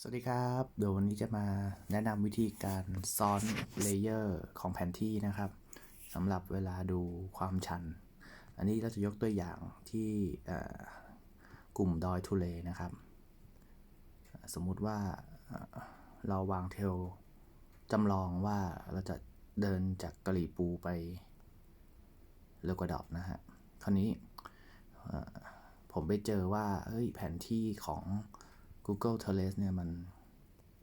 สวัสดีครับ เดี๋ยววันนี้จะมาแนะนำวิธีการซ้อนเลเยอร์ของแผนที่นะครับสำหรับเวลาดูความชัน อันนี้เราจะยกตัวอย่างที่กลุ่มดอยทุเลนะครับ สมมุติว่าเราวางเทลจำลองว่าเราจะเดินจากกะหรี่ปูไปเลกวดอกนะฮะ คราวนี้ผมไปเจอว่าเฮ้ยแผนที่ของ Google Terrace เนี่ยมัน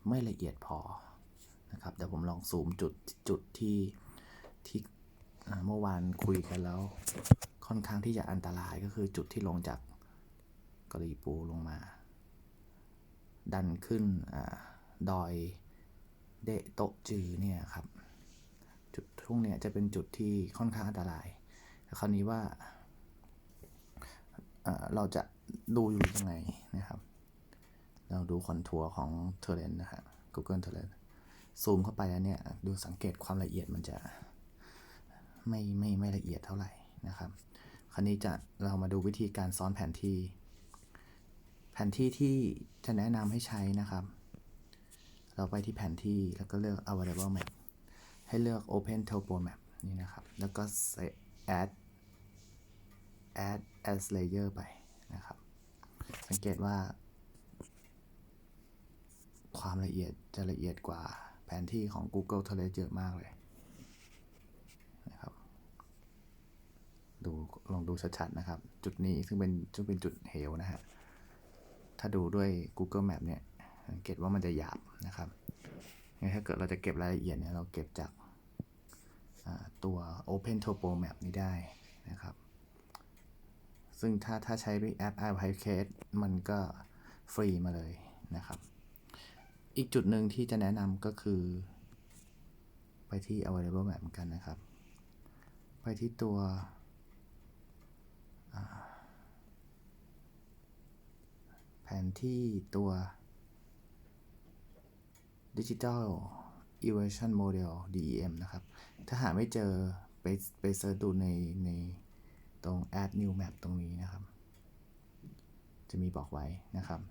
ไม่ละเอียดพอนะครับเดี๋ยวผมลองซูมจุดจุดที่ที่เมื่อวานคุยกันแล้ว ค่อนข้างที่จะอันตรายก็คือจุดที่ลงจากกรีปูลงมา ดันขึ้นอาดอยเดโตจือเนี่ยครับ จุดทุ่งเนี่ยจะเป็นจุดที่ค่อนข้างอันตรายแต่คราวนี้ว่าอ่อเราจะดูอยู่ยังไงนะครับ เราดูคอนทัวร์ของเทเลนนะฮะ Google t e r r a n ซูมเข้าไปแล้วเนี่ย ดูสังเกตความละเอียดมันจะไม่ไม่ไม่ละเอียดเท่าไหร่นะครับ คราวนี้จะเรามาดูวิธีการซ้อนแผนที่ แผนที่ที่จะแนะนำให้ใช้นะครับ เราไปที่แผนที่แล้วก็เลือก available map ให้เลือก open topo map นี่นะครับ แล้วก็ add add as layer ไปนะครับ สังเกตว่า ความละเอียดจะละเอียดกว่าแผนที่ของ Google Terrace เยอะมากเลยนะครับดูลองดูชัดๆนะครับ จุดนี้ซึ่งเป็นซึ่งเป็นจุดเหวนะฮะถ้าดูด้วย Google Map เนี่ยสังเกตว่ามันจะหยาบนะครับงั้นถ้าเกิดเราจะเก็บรายละเอียดเนี่ยเราเก็บจากตัว Open Topo Map นี้ได้นะครับ ซึ่งถ้าถ้าใช้แอป i p c a s e มันก็ฟรีมาเลยนะครับ อีกจุดหนึ่งที่จะแนะนำก็คือ ไปที่ available map เหมือนกันนะครับ ไปที่ตัวแผนที่ตัว Digital Evaluation Model DEM นะครับ ถ้าหาไม่เจอไปไปเสิร์ชดูในในตรง add new map ตรงนี้นะครับ จะมีบอกไว้นะครับ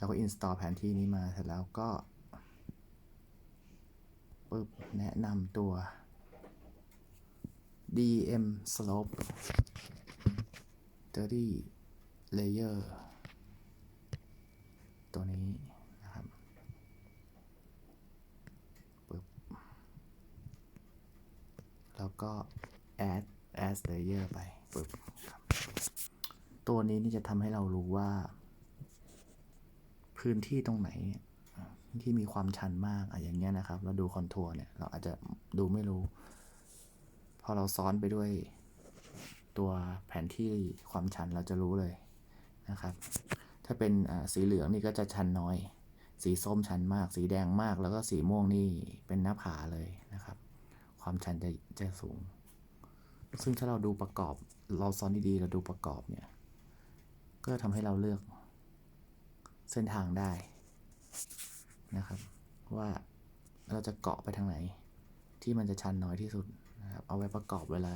เราก็ install แผนที่นี้มาเสร็จแล้วก็ปึ๊บแนะนำตัว DM slope 30 layer ตัวนี้นะครับปึ๊บแล้วก็ add as layer ไปปึ๊บครับตัวนี้นี่จะทำให้เรารู้ว่า พื้นที่ตรงไหนเนี่ยที่มีความชันมากอะอย่างเงี้ยนะครับ เราดูคอนทัวร์เนี่ย เราอาจจะดูไม่รู้ พอเราซ้อนไปด้วยตัวแผนที่ความชันเราจะรู้เลยนะครับ ถ้าเป็นสีเหลืองนี่ก็จะชันน้อย สีส้มชันมาก สีแดงมาก แล้วก็สีม่วงนี่เป็นหน้าผาเลยนะครับ ความชันจะจะสูง ซึ่งถ้าเราดูประกอบ เราซ้อนดีๆ เราดูประกอบเนี่ย ก็ทำให้เราเลือก เส้นทางได้นะครับ ว่าเราจะเกาะไปทางไหน ที่มันจะชันน้อยที่สุดนะครับ เอาไว้ประกอบเวลา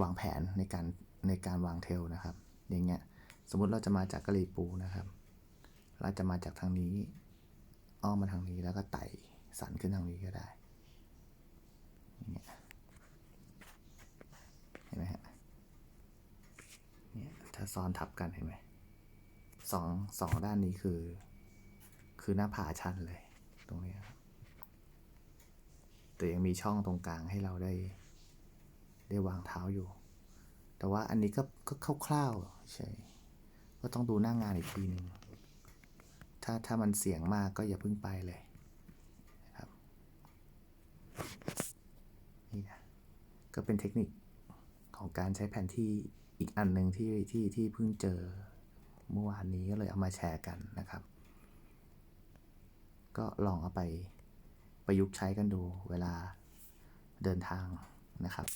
วางแผนในการในการวางเทลนะครับ อย่างเงี้ยสมมติเราจะมาจากกะหรี่ปูนะครับ เราจะมาจากทางนี้ อ้อมมาทางนี้แล้วก็ไต่สันขึ้นทางนี้ก็ได้อย่างเงี้ยเห็นไหมฮะ เนี่ย ถ้าซ้อนทับกันเห็นไหมสองสองด้านนี้คือ คือหน้าผาชันเลย ตรงนี้ครับแต่ยังมีช่องตรงกลางให้เราได้ ได้วางเท้าอยู่ แต่ว่าอันนี้ก็ก็คร่าวๆใช่ ก็ต้องดูหน้างงานอีกทีหนึ่งถ้าถ้ามันเสี่ยงมากก็อย่าเพิ่งไปเลยนะครับนี่นะก็เป็นเทคนิคของการใช้แผนที่ อีกอันหนึ่งที่ที่ที่เพิ่งเจอเมื่อวานนี้ก็เลยเอามาแชร์กันนะครับ ก็ลองเอาไปประยุกต์ใช้กันดูเวลาเดินทางนะครับ